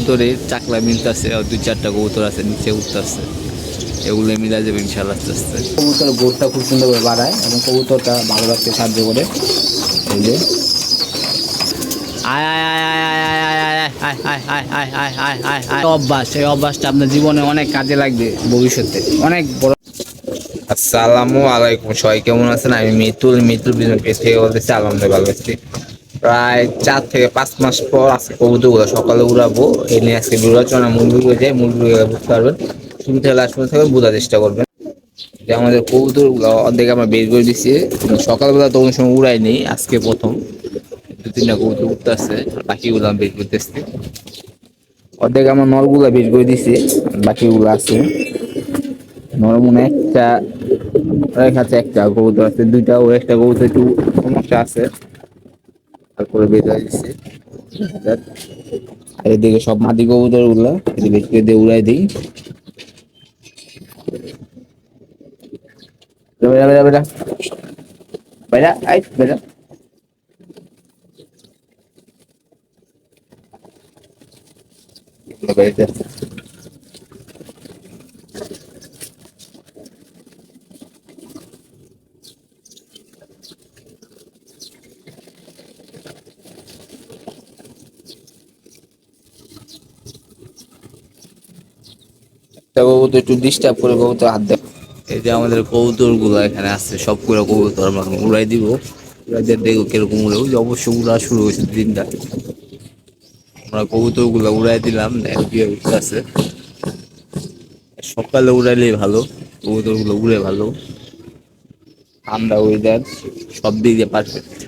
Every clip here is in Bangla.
কবুতরে চাকলা মিলতেছে আর চারটা কবুতর আছে নিচে উঠতেছে এগুলো মিলা যাবে ইনশাল আস্তে আস্তে কবুতরের বোর্ডটা খুব সুন্দর করে বাড়ায় এবং কবুতরটা ভালো রাখতে সাহায্য করে এই যে অভ্যাসটা আপনার জীবনে অনেক কাজে লাগবে অনেক বড় আলাইকুম সবাই কেমন আছেন আমি মিতুল মিতুল বিজন থেকে বলতেছি আলহামদুলিল্লাহ ভালো আছি প্রায় চার থেকে পাঁচ মাস পর আজকে কবুতরগুলো সকালে উড়াবো। এই নিয়ে আজকে বিরোচনা মুরগি হয়ে যায় মুরগি বুঝতে পারবেন। থেকে লাস্ট পর্যন্ত থাকবেন বোঝার চেষ্টা করবেন। যে আমাদের কবুতরগুলো অর্ধেক আমরা বের করে দিচ্ছি সকালবেলা তো কোনো সময় উড়াই নেই আজকে প্রথম। দু তিনটা কবুতর উঠতে আসছে বাকিগুলো আমি বের করতেছি অর্ধেক আমার নলগুলা বের করে দিছি বাকিগুলো আছে। নরমনে একটা কাছে একটা কবুতর আছে, দুইটা ও একটা কবুতর একটু সমস্যা আছে। করে বেঁধে দিচ্ছি এদিকে সব মাদি কবুতরগুলা, এদিকে কেঁদে উড়াই দিই। বেড়া বেড়া বেড়া বেড়া বেড়া কবুতর একটু ডিস্টার্ব করে কবুতর হাত দেয়। এই যে আমাদের কবুতরগুলো এখানে আছে, সবগুলো কবুতর আমরা উড়াই দিব। উড়াই দিয়ে কীরকম উড়ে, ওই যে অবশ্যই উড়া শুরু হয়েছে দিনটা। আমরা কবুতরগুলো উড়াই দিলাম আছে সকালে উড়াইলেই ভালো কবুতরগুলো উড়ে ভালো। ঠান্ডা ওয়েদার সব দিক দিয়ে পারফেক্ট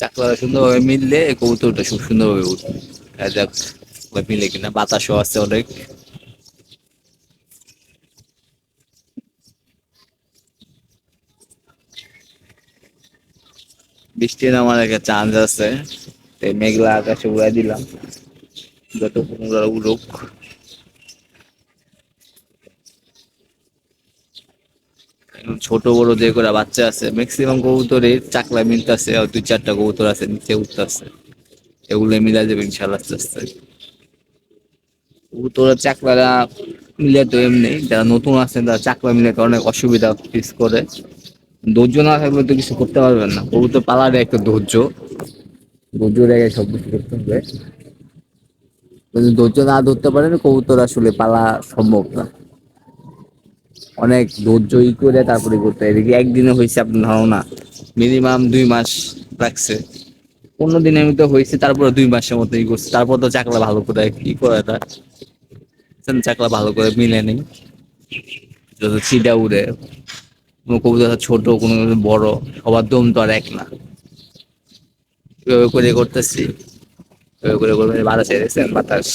চাকলাটা সুন্দরভাবে মিললে কবুতরটা খুব সুন্দরভাবে উঠবে দেখা। মিলে কিনা বাতাসও আছে অনেক। বৃষ্টি নামার একটা চান্স আছে। মেঘলা আকাশে উড়াই দিলাম। যত উড়ুক। ছোট বড় যে করে বাচ্চা আছে ম্যাক্সিমাম কবুতরে চাকলা মিলতেছে, আর দুই চারটা কবুতর আছে, নিচে উঠতেছে। এগুলো মিলা যাবে ইনশাল্লাহ আস্তে আস্তে। কবুতরের চাকলারা মিলে তো এমনি, যারা নতুন আছেন তারা চাকলা মিলাতে অনেক অসুবিধা ফেস করে। ধৈর্য না থাকলে তো কিছু করতে পারবেন না। কবুতর পালার একটা ধৈর্য। ধৈর্য রেখে সব কিছু করতে হবে। যদি ধৈর্য না ধরতে পারেন, কবুতর আসলে পালা সম্ভব না। অনেক ধৈর্য ই করে তারপরে করতে এদিকে একদিনে হয়েছে আপনার ধারণা মিনিমাম দুই মাস লাগছে। পনেরো দিনের মতো হয়েছে, তারপরে দুই মাসের মতো ই করছে। তারপর তো চাকলা ভালো করে কি করে এটা চাকলা ভালো করে মিলে নেই। যত ছিটা উড়ে, কোনো কবুতর ছোট, কোনো বড়, সবার দম তো আর এক না। এভাবে করে করতেছি, এভাবে করে করে বাতাস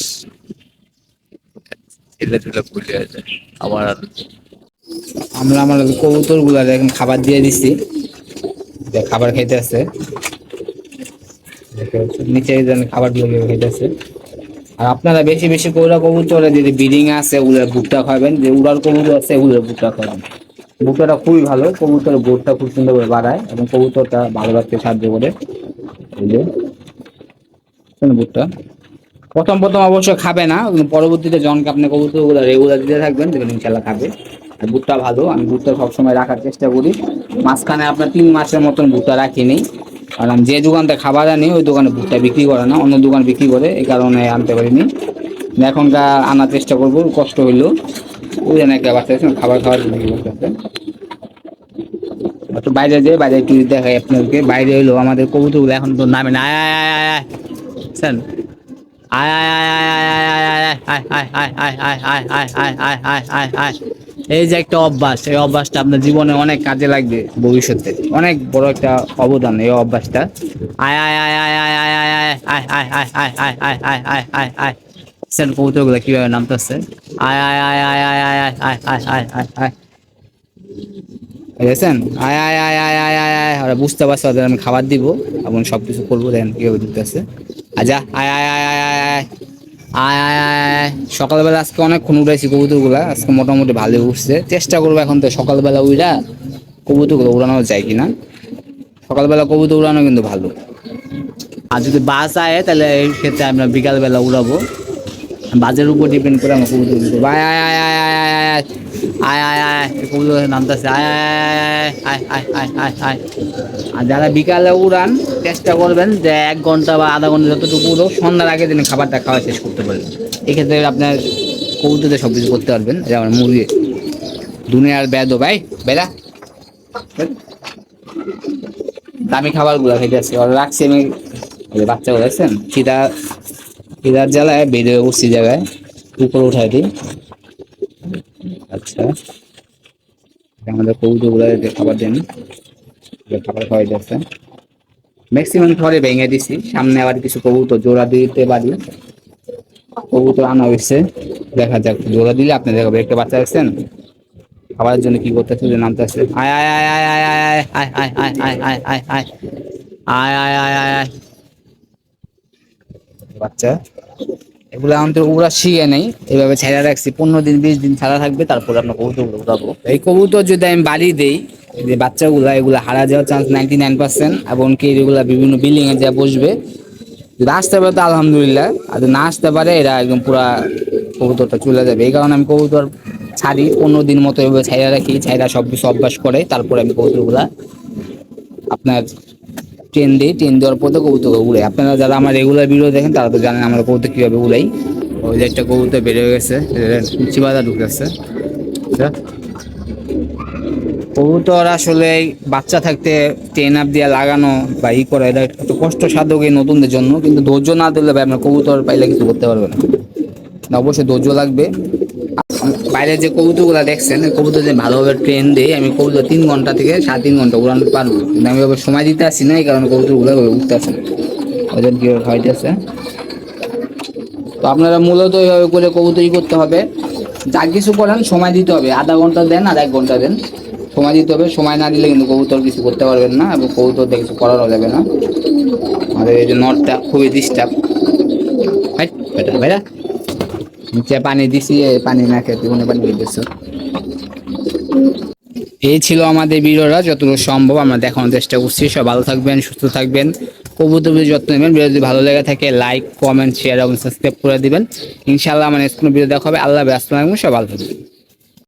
ছেলে ফুলে আছে আমরা আমার কবুতরগুলা এখন খাবার দিয়ে দিছি খাবার খাইতে আছে নিচে খাবার দিয়ে খাইতেছে। আর আপনারা বেশি বেশি কৌরা কবুতরে যদি ব্রিডিং আছে, উলের ভুট্টা খাবেন, যে উড়ার কবুতর আছে, উলের ভুট্টা খাবেন। ভুট্টাটা খুবই ভালো, কবুতরের বোর্ডটা খুব সুন্দর করে বাড়ায় এবং কবুতরটা ভালো রাখতে সাহায্য করে। ভুট্টা। প্রথম প্রথম অবশ্য খাবে না পরবর্তীতে জনকে আপনি কবুতরগুলো রেগুলার দিতে থাকবেন, দেখবেন ইনশাল্লাহ খাবে। আর ভুট্টা ভালো, আমি ভুট্টা সবসময় রাখার চেষ্টা করি। মাঝখানে আপনার তিন মাসের মতন ভুট্টা রাখিনি কারণ যে দোকানটা খাবার আনি ওই দোকানে ভুট্টা বিক্রি করে না অন্য দোকান বিক্রি করে এই কারণে আনতে পারিনি এখনকার আনার চেষ্টা করব কষ্ট হইল ওই জন্য একটা বাচ্চা খাবার খাওয়ার জন্য বাইরে যেয়ে বাইরে একটু দেখাই আপনাদেরকে বাইরে হইল আমাদের কবুতরগুলো এখন তো নামে না আয় আয় আয় আয়? আয় আয় আয় আয় আয় আয় আয় আয় আয় আয় আয় আয় আয় আয় আয় আয় আয় এই যে একটা অভ্যাস এই অভ্যাসটা আপনার জীবনে অনেক কাজে লাগবে ভবিষ্যতে অনেক বড় একটা অবদান এই অভ্যাসটা আয় আয় আয় আয় আয় আয় আয় আয় আয় আয় আয় আয় আয় আয় আয় আয় আয় সেন কবুতরগুলো কীভাবে আয় আয় আয় আয় আয় আয় আয় আয় আয় আয় আয় আয় আয় আয় আয় আয় আয় বুঝতে পারছে আমি খাবার দিব এবং সব কিছু করব দেখেন কীভাবে দিতেছে আজা আয় আয় আয় আয় আয় আয় আয় আয় আয় সকালবেলা আজকে অনেকক্ষণ উড়াইছি কবুতরগুলা। আজকে মোটামুটি ভালোই উঠছে চেষ্টা করব এখন তো সকালবেলা উড়া কবুতরগুলো উড়ানো যায় কিনা। সকালবেলা কবুতর উড়ানো কিন্তু ভালো। আর যদি বাস আয়, তাহলে এই ক্ষেত্রে আমরা বিকালবেলা উড়াবো। বাজের উপর ডিপেন্ড করে আমার কবুতর আয় আয় আয় আয় আয় আয় আয় আয় আয় আয় আয় কবুতর নামতেছে আয় আয় আয় আয় আয় আয় আয় আর যারা বিকালে উড়ান চেষ্টা করবেন যে এক ঘণ্টা বা আধা ঘণ্টা যতটুকু উড়ো সন্ধ্যার আগে দিনে খাবারটা খাওয়া শেষ করতে পারবেন এক্ষেত্রে আপনার কবুতরতে সব কিছু করতে পারবেন যেমন মুরগি দুনিয়ার বেদো ভাই বেড়া দামি খাবারগুলো খেতে আসছে রাখছি আমি ওই যে বাচ্চা বলেছেন খিদা খিদার জ্বালায় বেরিয়ে উঠছি জায়গায় উপরে উঠাই দিই আচ্ছা আমাদের কবুতরগুলো খাবার দেন খাবার খাওয়াই যাচ্ছে ম্যাক্সিমাম ঘরে ভেঙে দিছি সামনে আবার কিছু কবুতর জোড়া দিতে পারি কবুতর আনা হয়েছে দেখা যাক জোড়া দিলে আপনি দেখাবে একটা বাচ্চা আছেন খাবারের জন্য কি করতেছে যে নামতেছে আয় আয় আয় আয় আয় আয় আয় আয় আয় আয় আয় আয় আয় আয় আয় আয় আয় আয় আয় বাচ্চা এগুলো আমাদের ওগুলা শিখে নেই। এভাবে ছেড়ে রাখছি। পনেরো দিন, বিশ দিন ছাড়া থাকবে, তারপর আপনার কবুতর উঠাবো এই কবুতর যদি আমি বাড়ি দেই, যে বাচ্চাগুলা, এগুলো হারা যাওয়ার চান্স নাইনটি নাইন পার্সেন্ট এবং কি এগুলা বিভিন্ন বিল্ডিং এ যা বসবে, যদি আসতে পারে তো আলহামদুলিল্লাহ। আর যদি না আসতে পারে, এরা একদম পুরা কবুতরটা চলে যাবে। এই কারণে আমি কবুতর ছাড়ি, পনেরো দিন মতো এভাবে ছাইরা রাখি, ছাইরা সব কিছু অভ্যাস করে, তারপরে আমি কবুতরগুলা আপনার ট্রেন দিই ট্রেন দেওয়ার পর তো কবুতর উড়ে। আপনারা যারা আমার রেগুলার ভিডিও দেখেন তারা তো জানেন আমরা কবুতর কীভাবে উড়াই। ওই যে একটা কবুতর বেড়ে গেছে চিবাদা ঢুকেছে। আচ্ছা। কবুতর আসলে বাচ্চা থাকতে ট্রেন আপ দিয়ে লাগানো বা ই করা এটা একটু কষ্ট সাধক এই নতুনদের জন্য। কিন্তু ধৈর্য না দিলে ভাই আপনার কবুতর পাইলে কিছু করতে পারবে না না, অবশ্যই ধৈর্য লাগবে। বাইরে যে কবুতরগুলো দেখছেন কবুতর যে ভালোভাবে ট্রেন দেই, আমি কবুতর তিন ঘণ্টা থেকে সাড়ে তিন ঘণ্টা উড়ানো পারব। কিন্তু আমি ওভাবে সময় দিতে আসি না, এই কারণে কবুতরগুলো উঠতে আসে ওদের কি হইতেছে তো আপনারা মূলত এইভাবে করে কবুতরি করতে হবে। যা কিছু করেন, সময় দিতে হবে। আধা ঘণ্টা দেন আর এক ঘণ্টা দেন। সময় দিতে হবে। সময় না দিলে কিন্তু কবুতর কিছু করতে পারবেন না এবং কবুতর দিয়ে কিছু করানো যাবে না। আমাদের এই যে নটটা খুবই ডিস্টার্ব বেটা বেটা নিচে পানি দিছি পানি না খেতে কোনো পানি দিতেছ। এই ছিল আমাদের ভিডিওটা, যতটুকু সম্ভব আমরা দেখানোর চেষ্টা করছি। সব ভালো থাকবেন, সুস্থ থাকবেন। কবুতরের যত্ন নেবেন, ভিডিও যদি ভালো লেগে থাকে লাইক কমেন্ট শেয়ার এবং সাবস্ক্রাইব করে দিবেন। ইনশাল্লাহ আমার নেক্সট কোনো ভিডিও দেখা হবে। আল্লাহ ব্যস্ত সব ভালো থাকবেন।